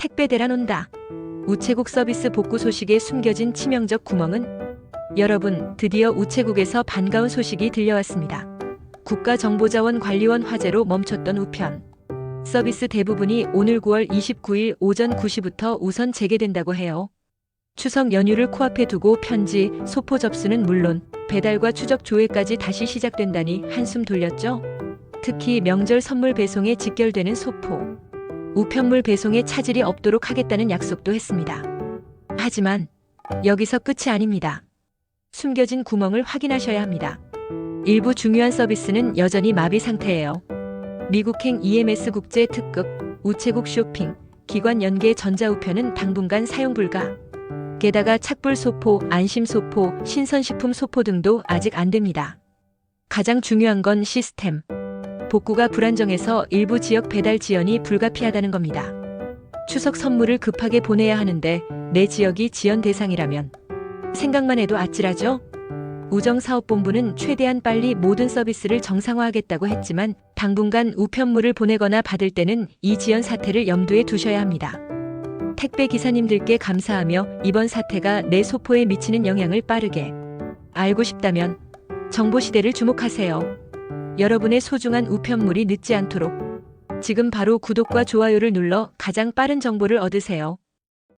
택배 대란 온다. 우체국 서비스 복구 소식에 숨겨진 치명적 구멍은 여러분 드디어 우체국에서 반가운 소식이 들려왔습니다. 국가정보자원관리원 화재로 멈췄던 우편 서비스 대부분이 오늘 9월 29일 오전 9시부터 우선 재개된다고 해요. 추석 연휴를 코앞에 두고 편지, 소포 접수는 물론 배달과 추적 조회까지 다시 시작된다니 한숨 돌렸죠? 특히 명절 선물 배송에 직결되는 소포. 우편물 배송에 차질이 없도록 하겠다는 약속도 했습니다. 하지만 여기서 끝이 아닙니다. 숨겨진 구멍을 확인하셔야 합니다. 일부 중요한 서비스는 여전히 마비 상태예요. 미국행 EMS 국제 특급, 우체국 쇼핑, 기관 연계 전자우편은 당분간 사용 불가. 게다가 착불 소포, 안심 소포, 신선식품 소포 등도 아직 안 됩니다. 가장 중요한 건 시스템. 복구가 불안정해서 일부 지역 배달 지연이 불가피하다는 겁니다. 추석 선물을 급하게 보내야 하는데 내 지역이 지연 대상이라면 생각만 해도 아찔하죠? 우정사업본부는 최대한 빨리 모든 서비스를 정상화하겠다고 했지만 당분간 우편물을 보내거나 받을 때는 이 지연 사태를 염두에 두셔야 합니다. 택배 기사님들께 감사하며 이번 사태가 내 소포에 미치는 영향을 빠르게 알고 싶다면 정보시대를 주목하세요. 여러분의 소중한 우편물이 늦지 않도록 지금 바로 구독과 좋아요를 눌러 가장 빠른 정보를 얻으세요.